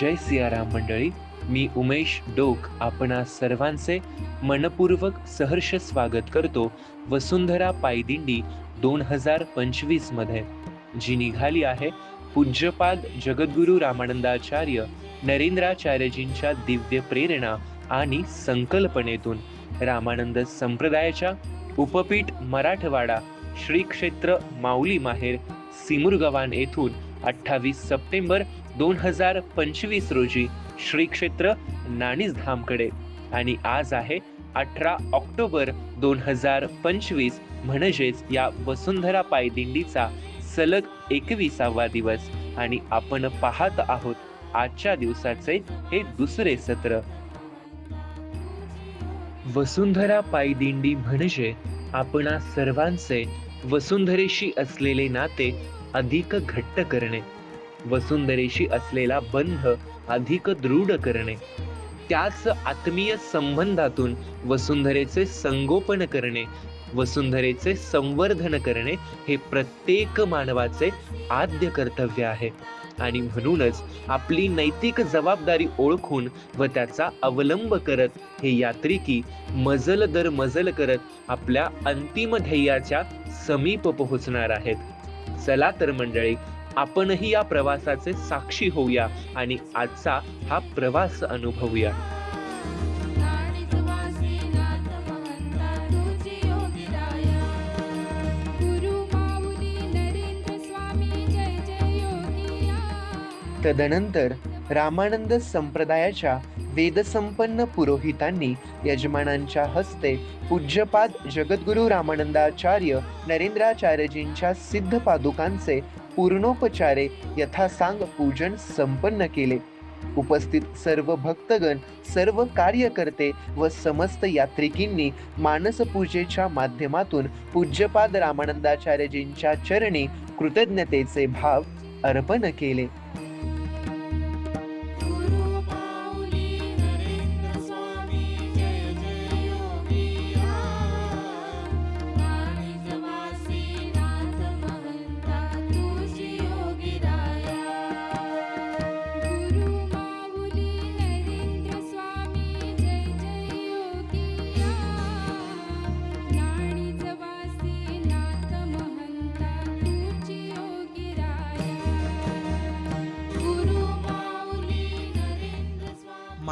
जय सियाराम मंडळी मी उमेश डोक आपणा सर्वांचे मनपूर्वक सहर्ष स्वागत करतो वसुंधरा पायदिंडी दोन हजार पंचवीसमध्ये जी निघाली आहे पूज्यपाद जगद्गुरू रामानंदाचार्य नरेंद्राचार्यजींच्या दिव्य प्रेरणा आणि संकल्पनेतून रामानंद संप्रदायाच्या उपपीठ मराठवाडा श्री क्षेत्र माऊली माहेर सिमुरगवान येथून अठ्ठावीस सप्टेंबर दोन हजार पंचवीस रोजी श्री क्षेत्र नाणीसधामकडे. आणि आज आहे अठरा ऑक्टोबर दोन हजार पंचवीस म्हणजेच या वसुंधरा पायदिंडीचा सलग एकविसावा दिवस. आणि आपण पाहत आहोत आजच्या दिवसाचे हे दुसरे सत्र. वसुंधरा पायदिंडी म्हणजे आपणा सर्वांचे वसुंधरेशी असलेले नाते अधिक घट्ट करणे. वसुंधरेशी असलेला बंध अधिक दृढ करणे. त्याच आत्मीय संबंधातून वसुंधरेचे संगोपन करणे वसुंधरेचे संवर्धन करणे हे प्रत्येक मानवाचे आद्य कर्तव्य आहे. आणि म्हणूनच आपली नैतिक जबाबदारी ओळखून व त्याचा अवलंब करत हे यात्रिकी मजल दर मजल करत आपल्या अंतिम ध्येयाच्या समीप पोहोचणार आहेत. चला तर मंडळी आपणही या प्रवासाचे साक्षी होऊया आणि आजचा हा प्रवास अनुभवूया. तदनंतर रामानंद संप्रदायाच्या वेदसंपन्न पुरोहितांनी यजमानांच्या हस्ते पूज्यपाद जगद्गुरु रामानंदाचार्य नरेंद्राचार्यजींच्या सिद्ध पादुकांचे पूर्णोपचारे यथासांग पूजन संपन्न केले. उपस्थित सर्व भक्तगण सर्व कार्यकर्ते व समस्त यात्रिकींनी मानसपूजेच्या माध्यमातून पूज्यपाद रामानंदाचार्यजींच्या चरणी कृतज्ञतेचे भाव अर्पण केले.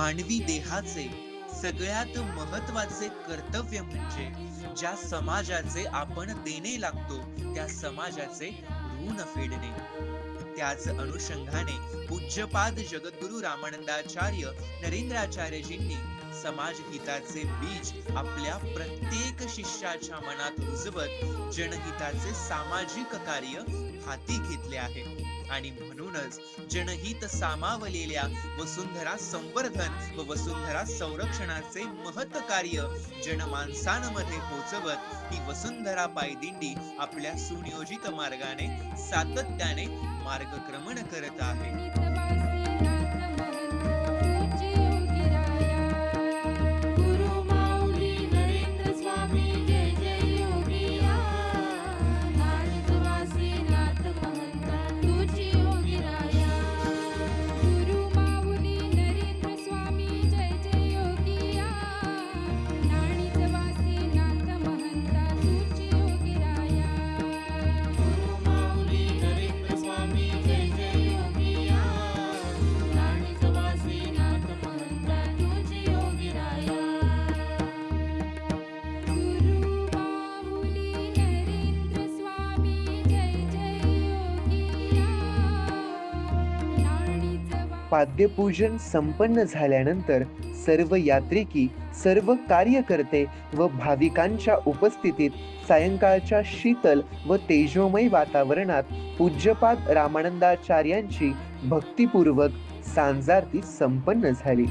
मानवी देहाचे सगळ्यात महत्त्वाचे कर्तव्य म्हणजे ज्या समाजाचे आपण देणे लागतो त्या समाजाचे ऋण फेडणे. त्याच अनुषंगाने पूज्यपाद जगद्गुरु रामानंदाचार्य नरेंद्राचार्यजींनी समाज हिताचे बीज आपल्या प्रत्येक शिष्याच्या मनात रुजवत जनहिताचे सामाजिक कार्य हाती घेतले आहे. आणि म्हणूनच जनहित सामावलेल्या वसुंधरा संवर्धन व वसुंधरा संरक्षणाचे महत् कार्य जनमानसांमध्ये पोचवत ही वसुंधरा पायदिंडी आपल्या सुनियोजित मार्गाने सातत्याने मार्गक्रमण करत आहे. पाद्यपूजन संपन्न झाल्यानंतर सर्व यात्रिकी सर्व कार्यकर्ते व भाविकांच्या उपस्थितीत सायंकाळच्या शीतल व तेजोमय वातावरणात पूज्यपाद रामानंदाचार्यांची भक्तिपूर्वक सांजारती संपन्न झाली.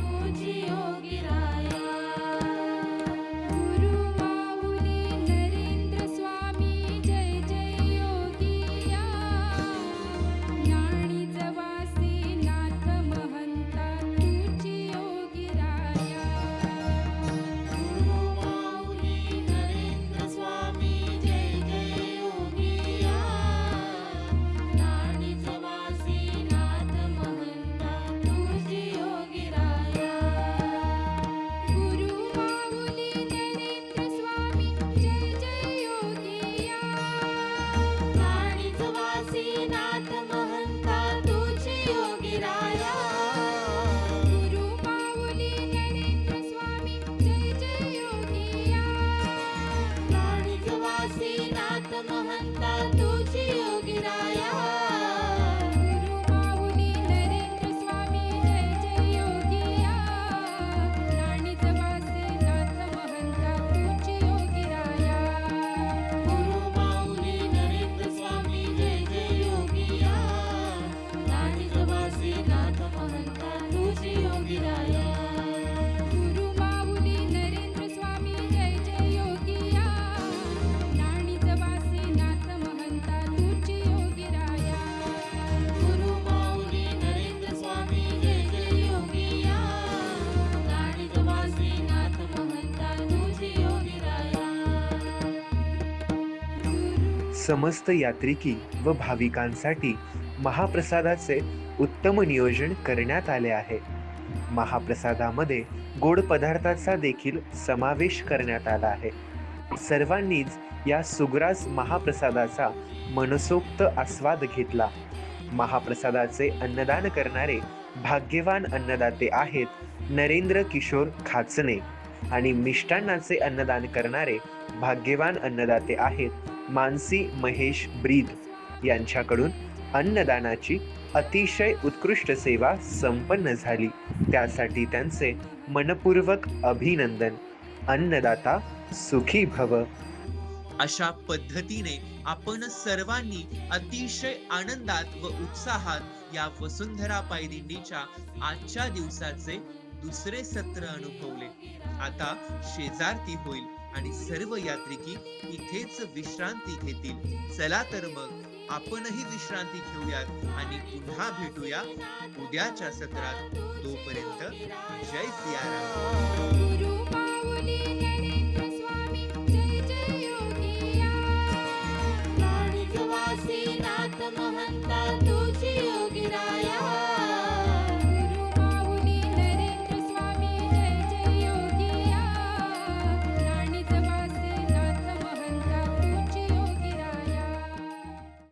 समस्त यात्रिकी व भाविकांसाठी महाप्रसादाचे उत्तम नियोजन करण्यात आले आहे. महाप्रसादामध्ये गोड पदार्थाचा देखील समावेश करण्यात आला आहे. सर्वांनीच या सुग्रास महाप्रसादाचा मनसोक्त आस्वाद घेतला. महाप्रसादाचे अन्नदान करणारे भाग्यवान अन्नदाते आहेत नरेंद्र किशोर खाचणे आणि मिष्टान्नाचे अन्नदान करणारे भाग्यवान अन्नदाते आहेत मानसी महेश ब्रीद यांच्याकडून अन्नदानाची अतिशय उत्कृष्ट सेवा संपन्न झाली. त्यासाठी त्यांचे मनपूर्वक अभिनंदन. अन्नदाता सुखी भव. अशा पद्धतीने आपण सर्वांनी अतिशय आनंदात व उत्साहात या वसुंधरा पायदिंडीच्या आजच्या दिवसाचे दुसरे सत्र अनुभवले. आता शेजारती होईल. आणि सर्व यात्रिकी इथेच विश्रांती घेतील. चला तर मग आपणही विश्रांती घेऊयात आणि पुन्हा भेटूया उद्याच्या सत्रात. तोपर्यंत जय सियाराम. महंता तुझी